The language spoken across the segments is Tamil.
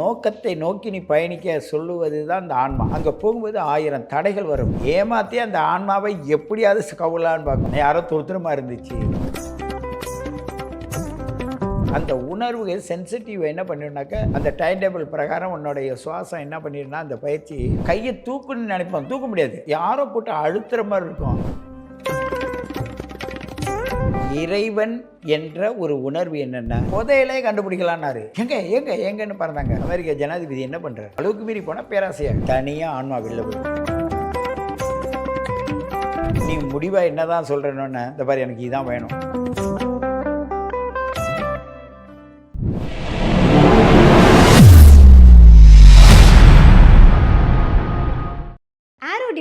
நோக்கத்தை நோக்கி நீ பயணிக்க சொல்லுவது தான் அந்த ஆன்மா. அங்கே போகும்போது ஆயிரம் தடைகள் வரும். ஏமாத்தி அந்த ஆன்மாவை எப்படியாவது கவுலான்னு பார்க்கணும். யாரோ துருத்துரமாக இருந்துச்சு. அந்த உணர்வு சென்சிட்டிவ் என்ன பண்ணிடுனாக்க அந்த டைம் டேபிள் பிரகாரம் உன்னுடைய சுவாசம் என்ன பண்ணிடுனா அந்த பயிற்சி கையை தூக்குன்னு நினைப்போம். தூக்க முடியாது. யாரோ போட்டு அழுத்துற மாதிரி இருக்கும். இறைவன் என்ற ஒரு உணர்வு என்னென்ன புதையிலே கண்டுபிடிக்கலான்னாரு. எங்க எங்க எங்கன்னு பறந்தாங்க. அமெரிக்க ஜனாதிபதி என்ன பண்ணுறாரு அளவுக்கு மீறி போனால் பேராசையா? தனியாக ஆன்மா வெளில நீ முடிவாக என்னதான் சொல்கிறேன்னு இந்த மாதிரி எனக்கு இதான் வேணும்.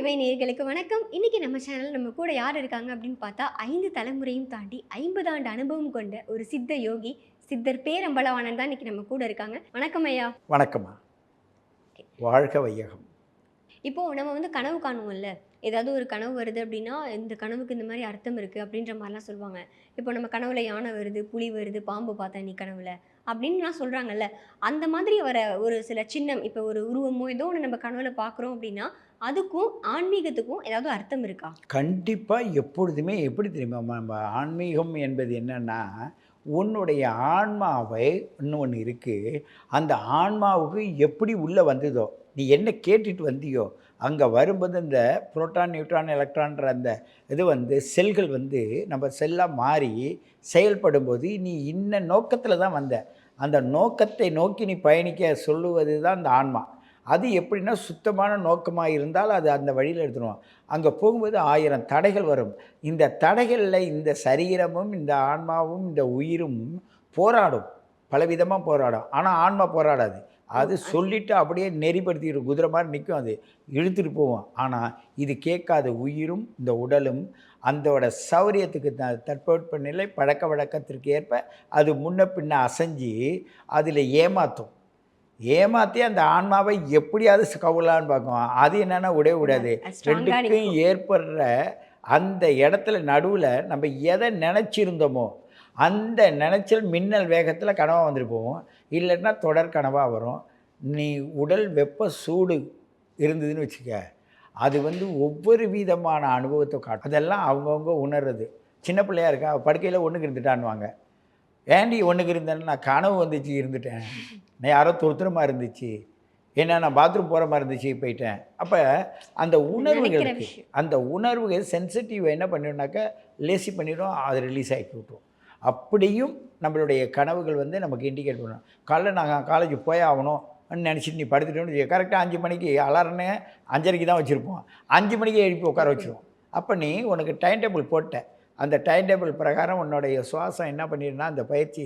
டிவைன் நேர்களுக்கு வணக்கம். இன்னைக்கு நம்ம சேனல் நம்ம கூட யார் இருக்காங்க அப்படின்னு பார்த்தா ஐந்து தலைமுறையும் தாண்டி ஐம்பது ஆண்டு அனுபவம் கொண்ட ஒரு சித்த யோகி சித்தர் பேரம்பலவாணன் தான் இன்னைக்கு நம்ம கூட இருக்காங்க. வணக்கம் ஐயா. வணக்கம்மா. வாழ்க வையகம். இப்போ நம்ம வந்து கனவு காணுவோம்ல. ஏதாவது ஒரு கனவு வருது அப்படின்னா இந்த கனவுக்கு இந்த மாதிரி அர்த்தம் இருக்குது அப்படின்ற மாதிரிலாம் சொல்லுவாங்க. இப்போ நம்ம கனவுல யானை வருது புலி வருது பாம்பு பார்த்தேன் நீ கனவுல அப்படின்லாம் சொல்கிறாங்கல்ல அந்த மாதிரி வர ஒரு சில சின்னம் இப்போ ஒரு உருவமோ ஏதோ ஒன்று நம்ம கனவுல பார்க்குறோம் அப்படின்னா அதுக்கும் ஆன்மீகத்துக்கும் ஏதாவது அர்த்தம் இருக்கா? கண்டிப்பாக எப்பொழுதுமே எப்படி தெரியுமா நம்ம ஆன்மீகம் என்பது என்னன்னா உன்னுடைய ஆன்மாவை இன்னொன்று இருக்குது அந்த ஆன்மாவுக்கு எப்படி உள்ளே வந்ததோ நீ என்ன கேட்டுட்டு வந்தியோ அங்கே வரும்போது இந்த புரோட்டான் நியூட்ரான் எலக்ட்ரான்ற அந்த இது வந்து செல்கள் வந்து நம்ம செல்லாக மாறி செயல்படும் போது நீ இன்ன நோக்கத்தில் தான் வந்த. அந்த நோக்கத்தை நோக்கி நீ பயணிக்க சொல்லுவது தான் அந்த ஆன்மா. அது எப்படின்னா சுத்தமான நோக்கமாக இருந்தால் அது அந்த வழியில் எடுத்துருவோம் அங்கே போகும்போது ஆயிரம் தடைகள் வரும். இந்த தடைகளில் இந்த சரீரமும் இந்த ஆன்மாவும் இந்த உயிரும் போராடும். பலவிதமாக போராடும். ஆனால் ஆன்மா போராடாது. அது சொல்லிட்டு அப்படியே நெறிப்படுத்திட்டு குதிரை மாதிரி நிற்கும் அது. இழுத்துட்டு போவோம் ஆனால் இது கேட்காத உயிரும் இந்த உடலும் அந்தோட சௌரியத்துக்கு த தட்பவெட்ப நிலை பழக்க வழக்கத்திற்கு ஏற்ப அது முன்ன பின்ன அசைஞ்சு அதில் ஏமாற்றும் ஏமாற்றி அந்த ஆன்மாவை எப்படியாவது கவுலான்னு பார்க்கும் அது என்னென்னா விடவே விடாது ரெண்டுக்கும் ஏற்படுற அந்த இடத்துல நடுவில் நம்ம எதை நினச்சிருந்தோமோ அந்த நினைச்சல் மின்னல் வேகத்தில் கனவாக வந்துட்டு போவோம் இல்லைன்னா தொடர் கனவாக வரும். நீ உடல் வெப்ப சூடு இருந்ததுன்னு வச்சுக்க அது வந்து ஒவ்வொரு விதமான அனுபவத்தை காட்டும். அதெல்லாம் அவங்கவுங்க உணர்றது. சின்ன பிள்ளையா இருக்கா? படுக்கையில் ஒன்றுக்கு இருந்துட்டான்வாங்க ஏண்டி ஒன்றுக்கு இருந்தேன்னு நான் கனவு வந்துச்சு இருந்துட்டேன். நான் யாரோ துருத்துரமாக இருந்துச்சு. ஏன்னா நான் பாத்ரூம் போகிற மாதிரி இருந்துச்சு போயிட்டேன். அப்போ அந்த உணர்வுகளுக்கு. அந்த உணர்வுகள் சென்சிட்டிவ் என்ன பண்ணிடும்னாக்கா லேசி பண்ணிடும் அது ரிலீஸ் ஆகி விட்டுரும் அப்படியும் நம்மளுடைய கனவுகள் வந்து நமக்கு இண்டிகேட் பண்ணணும் காலைல நாங்கள் காலேஜ் போய் ஆகணும் நினச்சிட்டு நீ படுத்துட்டோன்னு கரெக்டாக அஞ்சு மணிக்கு அலாரனே அஞ்சரைக்கு தான் வச்சுருப்போம். அஞ்சு மணிக்கு எழுப்பி உட்கார வச்சிருவோம். அப்போ நீ உனக்கு டைம் டேபிள் போட்ட. அந்த டைம் டேபிள் பிரகாரம் உன்னுடைய சுவாசம் என்ன பண்ணிடுனா அந்த பயிற்சி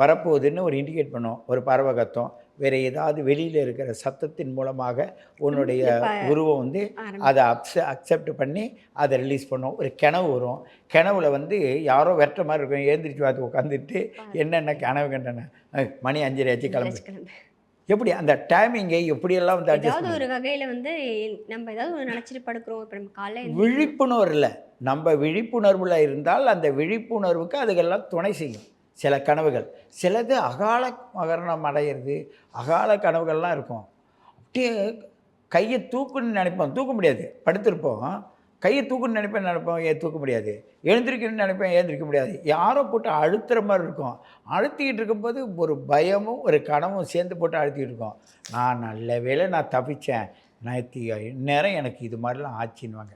வரப்போகுதுன்னு ஒரு இண்டிகேட் பண்ணும். ஒரு பறவை கத்தம் வேறு ஏதாவது வெளியில் இருக்கிற சத்தத்தின் மூலமாக உன்னுடைய உருவம் வந்து அதை அப்ச அக்செப்ட் பண்ணி அதை ரிலீஸ் பண்ணும். ஒரு கிணவு வரும். கிணவுல வந்து யாரோ வெட்டுற மாதிரி இருக்கும். எழுந்திரிச்சு பார்த்து உட்காந்துட்டு என்னென்ன கனவு கண்டன? மணி அஞ்சரை ஆச்சு கிளம்பு. எப்படி அந்த டைமிங்கை எப்படியெல்லாம் வந்து ஏதாவது? ஒரு வகையில வந்து நம்ம ஏதாவது ஒரு நினைச்சிட்டு படுக்கிறோம். இப்போ நம்ம காலைல எழுந்திரிக்கிறோம். விழிப்புணர்வு இல்லை. நம்ம விழிப்புணர்வில் இருந்தால் அந்த விழிப்புணர்வுக்கு அதுக்கெல்லாம் துணை செய்யும். சில கனவுகள். சிலது அகால மகரணம் அடையிறது. அகால கனவுகள்லாம் இருக்கும். அப்படியே கையை தூக்குன்னு நினைப்போம். தூக்க முடியாது. படுத்திருப்போம். கையை தூக்குன்னு நினைப்பேன் நினைப்போம் தூக்க முடியாது. எழுந்திரிக்கணும்னு நினைப்பேன் எழுந்திரிக்க முடியாது. யாரோ போட்டு அழுத்துற மாதிரி இருக்கும். அழுத்திக்கிட்டு இருக்கும்போது ஒரு பயமும் ஒரு கனவும் சேர்ந்து போட்டு அழுத்திக்கிட்டு இருக்கும். நான் நல்ல வேளை நான் தப்பிச்சேன். நேற்று இந்நேரம் எனக்கு இது மாதிரிலாம் ஆச்சுன்னுவாங்க.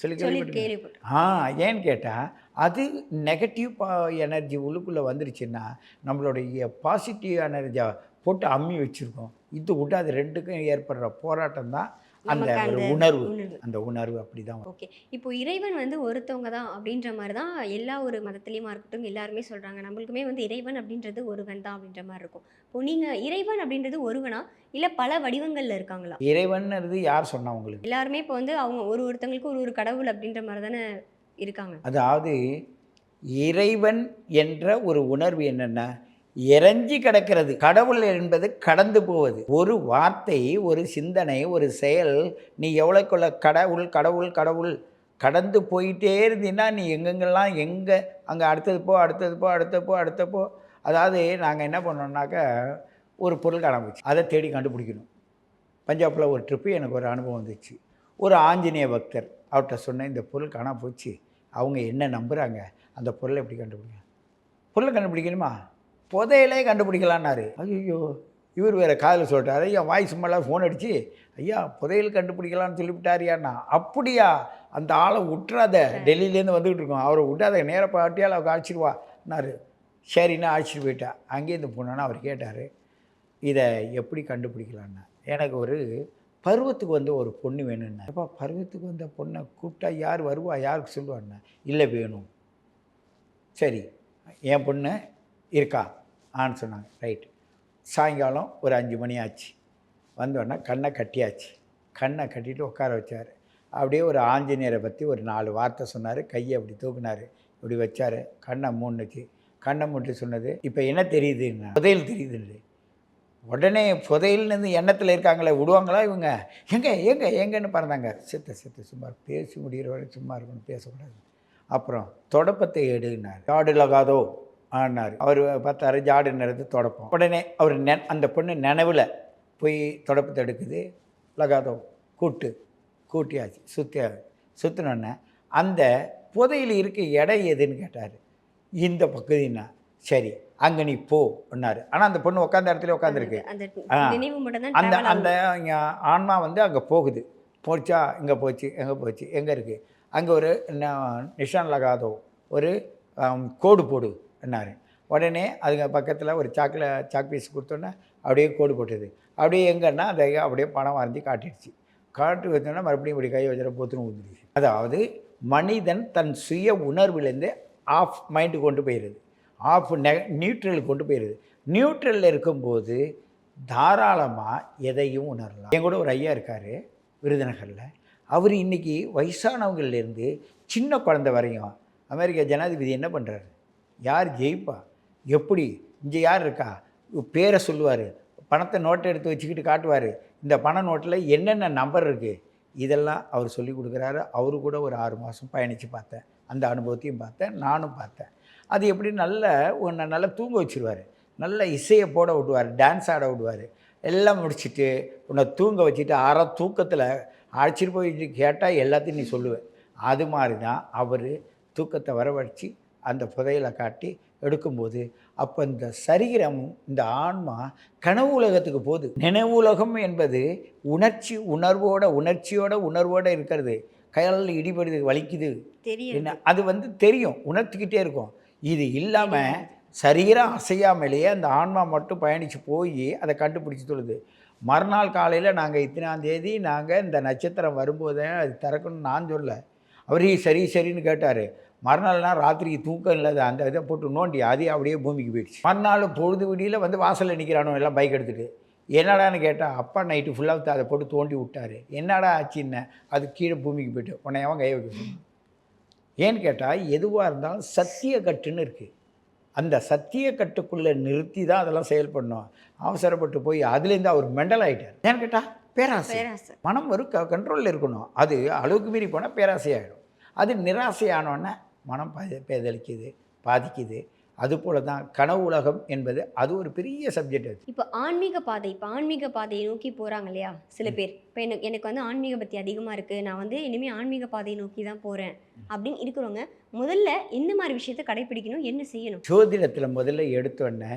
சொல்லி? கேள்விப்பட்டோம் ஆ ஏன்னு கேட்டால் அது நெகட்டிவ் பா எனர்ஜி உள்ளுக்குள்ளே வந்துருச்சுன்னா நம்மளுடைய பாசிட்டிவ் எனர்ஜியை போட்டு அம்மி வச்சுருக்கோம். இது விட்டு அது ரெண்டுக்கும் ஏற்படுற போராட்டம் தான் அந்த ஒரு உணர்வு அந்த உணர்வு அப்படி தான் ஓகே. இப்போ இறைவன் வந்து ஒருத்தவங்க தான் அப்படின்ற மாதிரி தான் எல்லா ஒரு மதத்துலேயுமா இருக்கட்டும் எல்லாருமே சொல்கிறாங்க நம்மளுக்குமே வந்து இறைவன் அப்படின்றது ஒருவன் தான் அப்படின்ற மாதிரி இருக்கும். இப்போ நீங்கள் இறைவன் அப்படின்றது ஒருவனா? இல்லை பல வடிவங்களில் இருக்காங்களா? இறைவன்றது யார் சொன்னா உங்களுக்கு? எல்லாருமே இப்போ வந்து அவங்க ஒரு ஒருத்தவங்களுக்கு ஒரு ஒரு கடவுள் அப்படின்ற மாதிரி தானே இருக்காங்க. அதாவது இறைவன் என்ற ஒரு உணர்வு என்னென்னா? இறைஞ்சி கிடக்கிறது. கடவுள் என்பது கடந்து போவது. ஒரு வார்த்தை ஒரு சிந்தனை ஒரு செயல் நீ எவ்வளோக்குள்ள கடவுள் கடவுள் கடவுள் கடந்து போயிட்டே இருந்தீன்னா நீ எங்கெங்கெல்லாம் எங்கே அங்கே அடுத்தது போ அடுத்தது போ அடுத்த போ அடுத்த போ. அதாவது நாங்கள் என்ன பண்ணோம்னாக்கா ஒரு பொருள் காணாம போச்சு அதை தேடி கண்டுபிடிக்கணும். பஞ்சாபில் ஒரு ட்ரிப்பு எனக்கு ஒரு அனுபவம் வந்துச்சு. ஒரு ஆஞ்சநேய பக்தர் அவர்கிட்ட சொன்னேன் இந்த பொருள் காணாமல் போச்சு அவங்க என்ன நம்புகிறாங்க அந்த பொருளை எப்படி கண்டுபிடிக்க பொருளை கண்டுபிடிக்கணுமா? புதையலே கண்டுபிடிக்கலான்னாரு. ஐயோ இவர் வேறு காதில் சொல்லிட்டாரு. ஐயா வாய்ஸ் மேலே ஃபோன் அடித்து ஐயா புதையல் கண்டுபிடிக்கலாம்னு சொல்லிவிட்டாரியாண்ணா. அப்படியா. அந்த ஆளை விட்டுறாத டெல்லியிலேருந்து வந்துக்கிட்டு இருக்கோம். அவரை விட்டாத நேர பாட்டியால் அவருக்கு அழைச்சிடுவான்னாரு. சரின்னு அழைச்சிட்டு போயிட்டா. அங்கேருந்து போனோன்னா அவர் கேட்டார் இதை எப்படி கண்டுபிடிக்கலான்னா எனக்கு ஒரு பருவத்துக்கு வந்து ஒரு பொண்ணு வேணும்னா. அப்பா பருவத்துக்கு வந்த பொண்ணை கூப்பிட்டா யார் வருவா? யாருக்கு சொல்லுவான்னா? இல்லை வேணும். சரி என் பொண்ணு இருக்கா? ஆன்னு சொன்னாங்க. ரைட் சாயங்காலம் ஒரு அஞ்சு மணி ஆச்சு. வந்தோடனே கண்ணை கட்டியாச்சு. கண்ணை கட்டிட்டு உட்கார வச்சார். அப்படியே ஒரு ஆஞ்சநேயரை பற்றி ஒரு நாலு வார்த்தை சொன்னார். கையை அப்படி தூக்குனார். இப்படி வச்சார். கண்ணை மூணுச்சு கண்ணை மூட்டு சொன்னது இப்போ என்ன தெரியுதுன்னா புதையல் தெரியுதுன்னு உடனே புதையல்னு எண்ணத்தில் இருக்காங்களே விடுவாங்களா இவங்க? எங்கே எங்கே எங்கன்னு பறந்தாங்க. சித்த சித்த சும்மா பேசி முடிகிற வரை சும்மா இருக்கணும் பேசக்கூடாது. அப்புறம் தொடப்பத்தை எடுனார் காடு லகாதோ ஆனார். அவர் பார்த்தாரு ஜாடு நிறத்து தொடப்பம். உடனே அவர் நெ அந்த பொண்ணு நினைவில் போய் தொடப்பத்தை எடுக்குது. லகாதோ கூட்டு கூட்டியாச்சு சுத்தியா சுற்றினோன்னே அந்த புதையில் இருக்க இடம் எதுன்னு கேட்டார். இந்த பகுதின்னா சரி அங்கே நீ போன்னாரு ஆனால் அந்த பொண்ணு உட்காந்த இடத்துல உட்காந்துருக்கு அந்த அந்த ஆன்மா வந்து அங்கே போகுது. போச்சா இங்கே போச்சு எங்கே போச்சு எங்கே இருக்குது அங்கே ஒரு நிஷான் லகாதோ ஒரு கோடு போடு. என்னாரு. உடனே அதுங்க பக்கத்தில் ஒரு சாக்கில் சாக் பீஸ் கொடுத்தோன்னே அப்படியே கோடு போட்டது. அப்படியே எங்கன்னா அதை அப்படியே பணம் வரைஞ்சி காட்டிடுச்சு. காட்டு வச்சோன்னா மறுபடியும் இப்படி கை வச்சுட போத்துன்னு ஊந்துடுச்சு. அதாவது மனிதன் தன் சுய உணர்விலேருந்து ஆஃப் மைண்டு கொண்டு போயிடுது ஆஃப் நெ நியூட்ரல் கொண்டு போயிடுது நியூட்ரலில் இருக்கும்போது தாராளமாக எதையும் உணரலாம். என் கூட ஒரு ஐயா இருக்கார் விருதுநகரில். அவர் இன்றைக்கி வயசானவங்கள்லேருந்து சின்ன குழந்தை வரையும் அமெரிக்க ஜனாதிபதி என்ன பண்ணுறாரு யார் ஜெயிப்பா? எப்படி? இங்கே யார் இருக்கா? பேரை சொல்லுவார். பணத்தை நோட்டை எடுத்து வச்சுக்கிட்டு காட்டுவார். இந்த பண நோட்டில் என்னென்ன நம்பர் இருக்குது இதெல்லாம் அவர் சொல்லி கொடுக்குறாரு. அவரு கூட ஒரு ஆறு மாதம் பயணித்து பார்த்தேன். அந்த அனுபவத்தையும் பார்த்தேன். நானும் பார்த்தேன். அது எப்படி நல்ல உன்னை நல்லா தூங்க வச்சிருவார். நல்ல இசையை போட விடுவார். டான்ஸ் ஆட விடுவார். எல்லாம் முடிச்சுட்டு உன்னை தூங்க வச்சுட்டு அற தூக்கத்தில் அழைச்சிட்டு போய் கேட்டால் எல்லாத்தையும் நீ சொல்லுவேன் அது மாதிரி தான் அவர் தூக்கத்தை வரவழைச்சி அந்த புதையலை காட்டி எடுக்கும்போது அப்போ இந்த சரீரம் இந்த ஆன்மா கனவு உலகத்துக்கு போகுது. நினைவு உலகம் என்பது உணர்ச்சி உணர்வோட உணர்ச்சியோட உணர்வோட இருக்கிறது. கையால் இடிபடுது வலிக்குது. என்ன? அது வந்து தெரியும். உணர்த்திக்கிட்டே இருக்கும். இது இல்லாமல் சரீரம் அசையாமலேயே அந்த ஆன்மா மட்டும் பயணித்து போய் அதை கண்டுபிடிச்சி தொழுது. மறுநாள் காலையில் நாங்கள் இத்தனாம் தேதி நாங்கள் இந்த நட்சத்திரம் வரும்போதே அது திறக்கணும்னு நான் சொல்ல அவரே சரி சரின்னு கேட்டார். மறுநாள்னா ராத்திரிக்கு தூக்கம் இல்லாத அந்த இதை போட்டு நோண்டி அதே அப்படியே பூமிக்கு போயிடுச்சு. மறுநாள் பொழுது விடியில் வந்து வாசலில் நிற்கிறானோ எல்லாம் பைக் எடுத்துகிட்டு என்னடான்னு கேட்டால் அப்பா நைட்டு ஃபுல்லாக அதை போட்டு தோண்டி விட்டாரு. என்னடா ஆச்சுன்னு அது கீழே பூமிக்கு போயிட்டு உன்னை அவன் கை வைக்க. ஏன்னு கேட்டால் எதுவாக இருந்தாலும் சத்திய கட்டுன்னு இருக்குது அந்த சத்திய கட்டுக்குள்ளே நிறுத்தி தான் அதெல்லாம் செயல்படணும் அவசரப்பட்டு போய் அதுலேருந்து அவர் மெண்டல் ஆகிட்டார் ஏன்னு கேட்டால் பேராசை. பேராசை. மனம் ஒரு க கண்ட்ரோலில் இருக்கணும். அது அளவுக்கு மீறி போனால் பேராசையாகிடும் அது நிராசையானோடனே மனம் ப- பேதலிக்குது பாதிக்குது. அதுபோல தான் கனவு உலகம் என்பது அது ஒரு பெரிய சப்ஜெக்ட் அது. இப்போ ஆன்மீக பாதை இப்போ ஆன்மீக பாதையை நோக்கி போகிறாங்க இல்லையா? சில பேர். இப்போ எனக்கு எனக்கு வந்து ஆன்மீக பக்தி அதிகமாக இருக்குது நான் வந்து இனிமேல் ஆன்மீக பாதையை நோக்கி தான் போகிறேன் அப்படின்னு இருக்கிறவங்க முதல்ல எந்த மாதிரி விஷயத்தை கடைப்பிடிக்கணும்? என்ன செய்யணும்? ஜோதிடத்தில் முதல்ல எடுத்தோடனே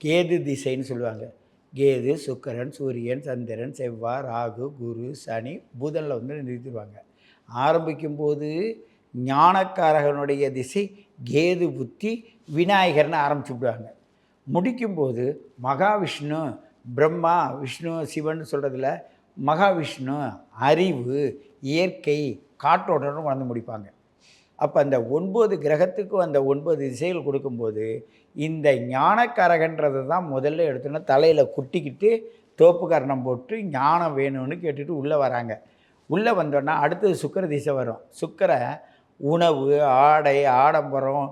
கேது திசைன்னு சொல்லுவாங்க. கேது சுக்கிரன் சூரியன் சந்திரன் செவ்வாய் ராகு குரு சனி புதனில் வந்து நிறுத்திடுவாங்க. ஆரம்பிக்கும்போது ஞானக்காரகனுடைய திசை கேது புத்தி விநாயகர்னு ஆரம்பிச்சு விடுவாங்க. முடிக்கும்போது மகாவிஷ்ணு பிரம்மா விஷ்ணு சிவன் சொல்கிறதுல மகாவிஷ்ணு அறிவு இயற்கை காற்றோட்டம்னு வளர்ந்து முடிப்பாங்க. அப்போ அந்த ஒன்பது கிரகத்துக்கும் அந்த ஒன்பது திசைகள் கொடுக்கும்போது இந்த ஞானக்காரகன்றது தான் முதல்ல எடுத்தோன்னா தலையில் குட்டிக்கிட்டு தோப்பு கரணம் போட்டு ஞானம் வேணும்னு கேட்டுட்டு உள்ளே வராங்க. உள்ளே வந்தோன்னா அடுத்தது சுக்கிர திசை வரும். சுக்கிர உணவு ஆடை ஆடம்பரம்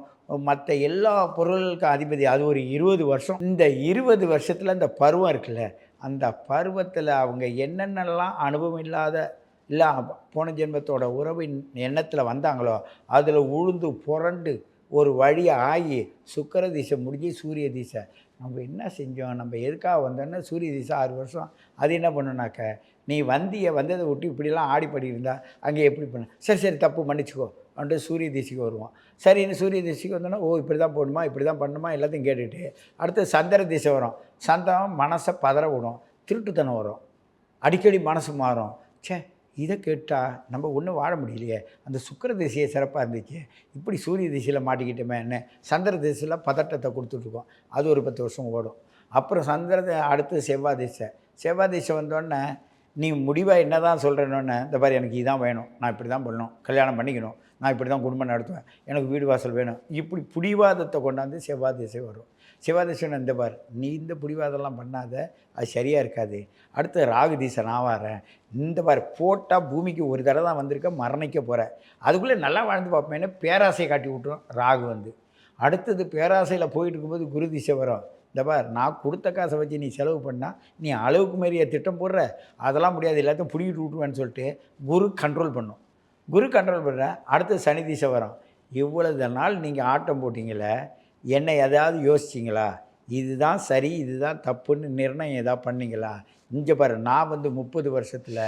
மற்ற எல்லா பொருளுக்கும் அதிபதி அது ஒரு இருபது வருஷம். இந்த இருபது வருஷத்தில் இந்த பருவம் இருக்குல்ல அந்த பருவத்தில் அவங்க என்னென்னலாம் அனுபவம் இல்லாத இல்லை போன ஜென்மத்தோட உறவின் எண்ணத்தில் வந்தாங்களோ அதில் உழுந்து புரண்டு ஒரு வழி ஆகி சுக்கர திசை முடிஞ்சு சூரிய திசை. நம்ம என்ன செஞ்சோம்? நம்ம எதுக்காக வந்தோன்னா சூரிய திசை ஆறு வருஷம். அது என்ன பண்ணுனாக்க நீ வந்திய வந்ததை விட்டு இப்படிலாம் ஆடி பாடி அங்கே எப்படி பண்ண? சரி சரி தப்பு மன்னிச்சுக்கோ. வந்துட்டு சூரிய திசைக்கு வருவோம் சரி இன்னும் சூரிய திசைக்கு வந்தோன்னா ஓ இப்படி தான் போடணுமா இப்படி தான் பண்ணணுமா எல்லாத்தையும் கேட்டுட்டு அடுத்து சந்திர திசை வரும். சந்தம் மனசை பதற விடும் திருட்டுத்தனம் வரும். அடிக்கடி மனசு மாறும். ச்சே இதை கேட்டால் நம்ம ஒன்றும் வாழ முடியலையே. அந்த சுக்கிர திசையை சிறப்பாக இருந்துச்சு. இப்படி சூரிய திசையில் மாட்டிக்கிட்டோமே என்ன? சந்திர திசையில் பதட்டத்தை கொடுத்துட்ருக்கோம் அது ஒரு பத்து வருஷம் ஓடும். அப்புறம் சந்திர அடுத்து செவ்வாய் திசை. செவ்வாய் திசை வந்தோடனே நீ முடிவாக என்ன தான் சொல்கிறேன்னொன்னே இந்த மாதிரி எனக்கு இதான் வேணும். நான் இப்படி தான் பண்ணணும். கல்யாணம் பண்ணிக்கணும். நான் இப்படி தான் குடும்பம் நடத்துவேன். எனக்கு வீடு வாசல் வேணும். இப்படி பிடிவாதத்தை கொண்டாந்து செவ்வாய் திசை வரும். செவ்வாய் இந்த பார் நீ இந்த பிடிவாதம்லாம் பண்ணாத. அது சரியாக இருக்காது. அடுத்து ராகு திசை நான் வரேன். இந்த பார் போட்டால் பூமிக்கு ஒரு தடவை தான் வந்திருக்க மரணிக்க போகிறேன் அதுக்குள்ளே நல்லா வாழ்ந்து பார்ப்பேன்னு பேராசையை காட்டி விட்டுரும் ராகு வந்து. அடுத்தது பேராசையில் போயிட்டு இருக்கும்போது குரு திசை வரும். இந்த பார் நான் கொடுத்த காசை வச்சு நீ செலவு பண்ணால் நீ அளவுக்கு மாரியே திட்டம் போடுற. அதெல்லாம் முடியாது. எல்லாத்தையும் பிடிக்கிட்டு விட்டுருவேன்னு சொல்லிட்டு குரு கண்ட்ரோல் பண்ணும். குரு கண்ட்ரோல் பண்ணுறேன் அடுத்து சனி திசை வரும். இவ்வளவு நாள் நீங்கள் ஆட்டம் போட்டிங்களே என்னை எதாவது யோசிச்சிங்களா? இதுதான் சரி இதுதான் தப்புன்னு நிர்ணயம் எதாவது பண்ணீங்களா? இங்கே பாரு நான் வந்து முப்பது வருஷத்தில்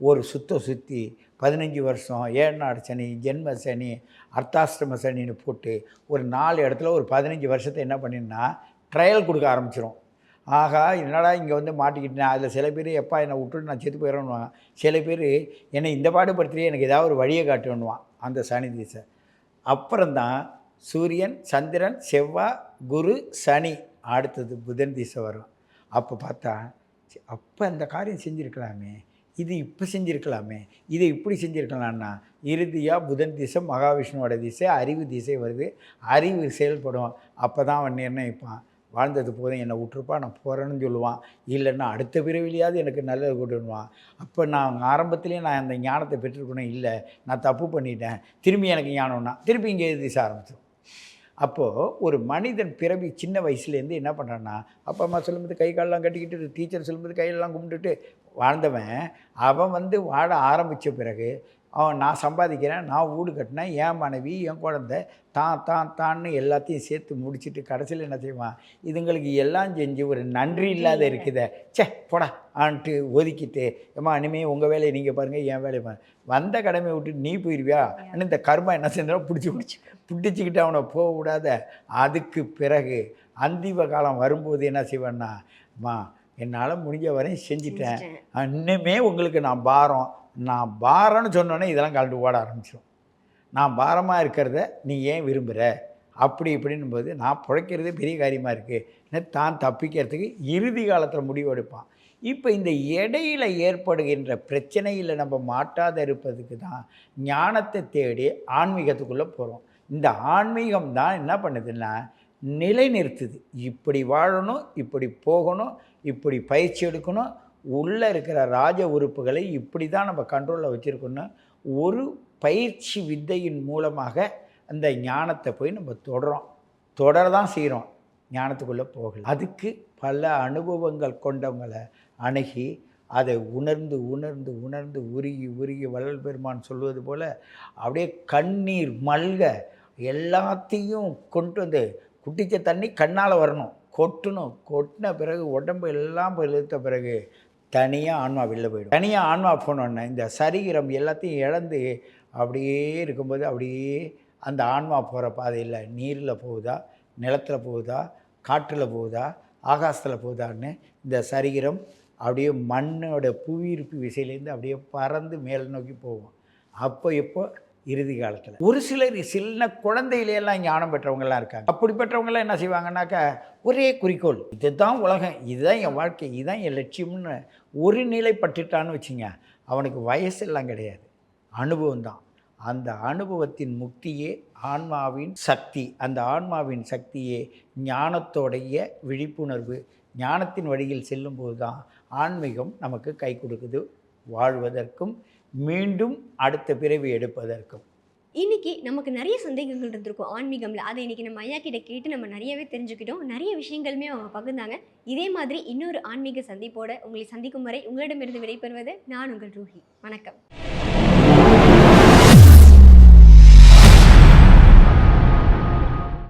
ஒரு சுத்த சுற்றி பதினஞ்சு வருஷம் ஏழ்நாடு சனி ஜென்ம சனி அர்த்தாஷ்டம சனின்னு போட்டு ஒரு நாலு இடத்துல ஒரு பதினஞ்சு வருஷத்தை என்ன பண்ணினா ட்ரையல் கொடுக்க ஆரம்பிச்சிரும். ஆகா என்னடா இங்கே வந்து மாட்டிக்கிட்டேன்? அதில் சில பேர் எப்பா என்னை விட்டுட்டு நான் செத்து போயிடணுவாங்க சில பேர் என்னை இந்த பாடுபடுத்துறியே எனக்கு ஏதாவது ஒரு வழியை காட்டுவான் அந்த சனி திசை அப்புறம்தான் சூரியன் சந்திரன் செவ்வாய் குரு சனி அடுத்தது புதன் திசை வரும். அப்போ பார்த்தா அப்போ அந்த காரியம் செஞ்சுருக்கலாமே. இது இப்போ செஞ்சுருக்கலாமே. இதை இப்படி செஞ்சுருக்கலாம்னா இறுதியாக புதன் திசை மகாவிஷ்ணுவோட திசை அறிவு திசை வருது. அறிவு செயல்படும். அப்போ தான் அவன் நிர்ணயிப்பான். வாழ்ந்தது போதும் என்னை விட்டுருப்பா நான் போகிறேன்னு சொல்லுவான். இல்லைன்னா அடுத்த பிறவிலையாவது எனக்கு நல்லது கொடுன்னுவான் அப்போ நான் ஆரம்பத்திலேயே நான் அந்த ஞானத்தை பெற்றுக்கணும் இல்லை நான் தப்பு பண்ணிட்டேன். திரும்பி எனக்கு ஞானம்னா திருப்பி இங்கே எழுதிச ஆரம்பிச்சிடும் அப்போது ஒரு மனிதன் பிறவி சின்ன வயசுலேருந்து என்ன பண்ணுறான்னா அப்பா அம்மா சொல்லும்போது கை காலெல்லாம் கட்டிக்கிட்டு டீச்சர் சொல்லும்போது கையெல்லாம் கும்பிட்டுட்டு வாழ்ந்தவன் அவன் வந்து வாழ ஆரம்பித்த பிறகு அவன் நான் சம்பாதிக்கிறேன் நான் வீடு கட்டினேன் என் மனைவி என் குழந்தை தான் தான் தான்னு எல்லாத்தையும் சேர்த்து முடிச்சுட்டு கடைசியில் என்ன செய்வான் இதுங்களுக்கு எல்லாம் செஞ்சு ஒரு நன்றி இல்லாத இருக்குதே. ச்சே போடா ஆன்ட்டு ஒதுக்கிட்டு ஏம்மா இனிமே உங்கள் வேலையை நீங்கள் பாருங்கள் என் வேலையை பாருங்க. வந்த கடமையை விட்டு நீ போயிடுவியா ஆனால் இந்த கர்மா என்ன செஞ்சாலும் பிடிச்சி பிடிச்சி பிடிச்சிக்கிட்டு அவனை போக விடாத. அதுக்கு பிறகு அந்திவ காலம் வரும்போது என்ன செய்வேன்னா அம்மா என்னால் முடிஞ்ச வரையும் செஞ்சுட்டேன். இன்னுமே உங்களுக்கு நான் பாரம். நான் பாரம்னு சொன்னோன்னே இதெல்லாம் கலந்து ஓட ஆரம்பிச்சிடும் நான் பாரமாக இருக்கிறத நீ ஏன் விரும்புகிற அப்படி இப்படின்னும் போது நான் பிழைக்கிறதே பெரிய காரியமாக இருக்குது தான் தப்பிக்கிறதுக்கு இறுதி காலத்தில் முடிவு எடுப்பான். இப்போ இந்த இடையில ஏற்படுகின்ற பிரச்சனையில் நம்ம மாட்டாத இருப்பதுக்கு தான் ஞானத்தை தேடி ஆன்மீகத்துக்குள்ளே போகிறோம் இந்த ஆன்மீகம் தான் என்ன பண்ணுதுன்னா நிலைநிறுத்துது. இப்படி வாழணும் இப்படி போகணும் இப்படி பயிற்சி எடுக்கணும் உள்ளே இருக்கிற ராஜ உறுப்புகளை இப்படி தான் நம்ம கண்ட்ரோலில் வச்சுருக்கணும் ஒரு பயிற்சி வித்தையின் மூலமாக அந்த ஞானத்தை போய் நம்ம தொடரோம் தொடர தான் செய்கிறோம் ஞானத்துக்குள்ளே போகல. அதுக்கு பல அனுபவங்கள் கொண்டவங்களை அணுகி அதை உணர்ந்து உணர்ந்து உணர்ந்து உருகி உருகி வள்ளல் பெருமான் சொல்வது போல் அப்படியே கண்ணீர் மல்க எல்லாத்தையும் கொண்டு வந்து குட்டிச்ச தண்ணி கண்ணால் வரணும். கொட்டணும். கொட்டின பிறகு உடம்பு எல்லாம் இழுத்த பிறகு தனியாக ஆன்மா வெளில போயிடும். தனியாக ஆன்மா போனோன்னே இந்த சரீரம் எல்லாத்தையும் இழந்து அப்படியே இருக்கும்போது அப்படியே அந்த ஆன்மா போகிற பாதையில் நீரில் போகுதா? நிலத்தில் போகுதா? காற்றில் போகுதா? ஆகாசத்தில் போகுதான்னு இந்த சரீரம் அப்படியே மண்ணோட புவியிருப்பு விசையிலேருந்து அப்படியே பறந்து மேல் நோக்கி போகும். அப்போ இப்போ இறுதி காலத்தில். ஒரு சிலர் சின்ன குழந்தையிலேயெல்லாம் ஞானம் பெற்றவங்கலாம் இருக்காங்க. அப்படி பெற்றவங்களாம் என்ன செய்வாங்கன்னாக்கா ஒரே குறிக்கோள். இதுதான் உலகம் இதுதான் என் வாழ்க்கை இதுதான் என் லட்சியம்னு ஒரு நிலை பட்டுட்டான்னு வச்சுங்க அவனுக்கு வயசெல்லாம் கிடையாது. அனுபவம் தான். அந்த அனுபவத்தின் முக்தியே ஆன்மாவின் சக்தி. அந்த ஆன்மாவின் சக்தியே ஞானத்தோடைய விழிப்புணர்வு. ஞானத்தின் வழியில் செல்லும்போது தான் ஆன்மீகம் நமக்கு கை கொடுக்குது. வாழ்வதற்கும் மீண்டும் அடுத்த பிறவி எடுப்பதற்கும். இன்னைக்கு நமக்கு நிறைய சந்தேகங்கள் இருந்திருக்கும் ஆன்மீகம்ல. அதை இன்னைக்கு நம்ம ஐயா கிட்ட கேட்டு நம்ம நிறையவே தெரிஞ்சுக்கிட்டோம். நிறைய விஷயங்களுமே அவங்க பகிர்ந்தாங்க. இதே மாதிரி இன்னொரு ஆன்மீக சந்திப்போட உங்களை சந்திக்கும் வரை உங்களிடமிருந்து விடைபெறுவது நான் உங்கள் ரூஹி. வணக்கம்.